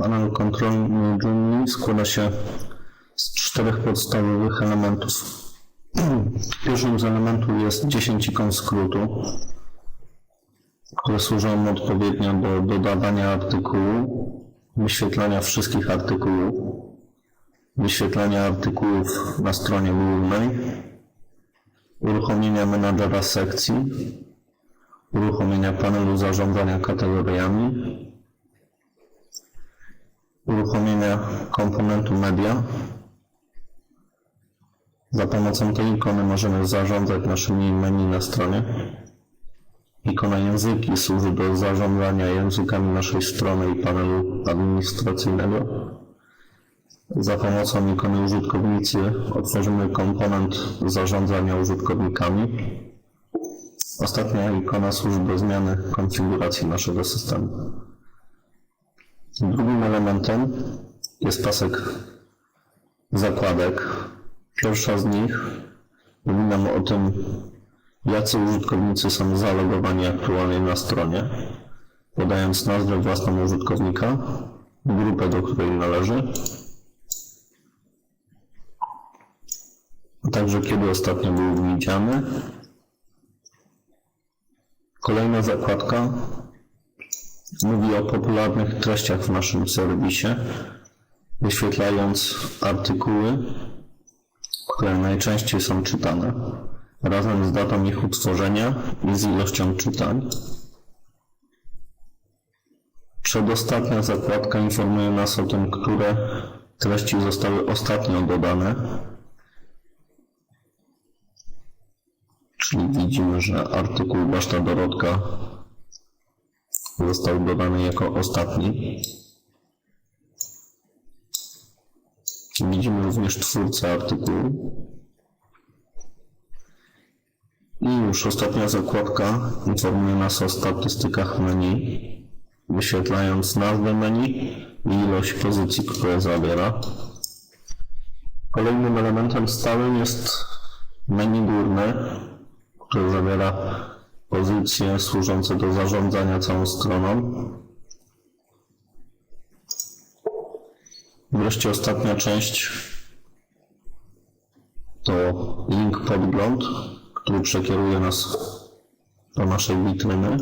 Panel kontrolny Joomla składa się z czterech podstawowych elementów. Pierwszym z elementów jest 10 ikon skrótu, które służą odpowiednio do dodawania artykułu, wyświetlania wszystkich artykułów, wyświetlania artykułów na stronie głównej, uruchomienia menadżera sekcji, uruchomienia panelu zarządzania kategoriami, uruchomienia komponentu media. Za pomocą tej ikony możemy zarządzać naszymi menu na stronie. Ikona języki służy do zarządzania językami naszej strony i panelu administracyjnego. Za pomocą ikony użytkownicy otworzymy komponent zarządzania użytkownikami. Ostatnia ikona służy do zmiany konfiguracji naszego systemu. Drugim elementem jest pasek zakładek. Pierwsza z nich mówi nam o tym, jacy użytkownicy są zalogowani aktualnie na stronie, podając nazwę własną użytkownika, grupę, do której należy, a także kiedy ostatnio był widziany. Kolejna zakładka mówi o popularnych treściach w naszym serwisie, wyświetlając artykuły, które najczęściej są czytane, razem z datą ich utworzenia i z ilością czytań. Przedostatnia zakładka informuje nas o tym, które treści zostały ostatnio dodane. Czyli widzimy, że artykuł Baszta Dorotka został dodany jako ostatni. Widzimy również twórcę artykułu. I już ostatnia zakładka informuje nas o statystykach menu, wyświetlając nazwę menu i ilość pozycji, które zawiera. Kolejnym elementem stałym jest menu górne, które zawiera pozycje służące do zarządzania całą stroną. Wreszcie ostatnia część to link podgląd, który przekieruje nas do naszej witryny.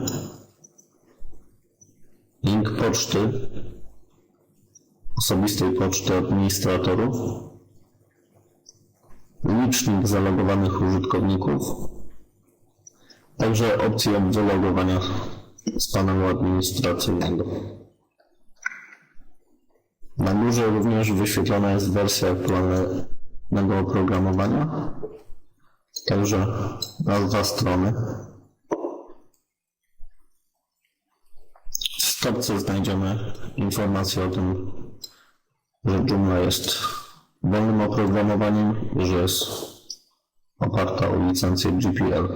Link poczty, osobistej poczty administratorów. Licznik zalogowanych użytkowników. Także opcję wylogowania z panelu administracyjnego. Na górze również wyświetlona jest wersja aktualnego oprogramowania, także nazwa strony. W stopce znajdziemy informację o tym, że Joomla jest wolnym oprogramowaniem że jest oparta o licencję GPL.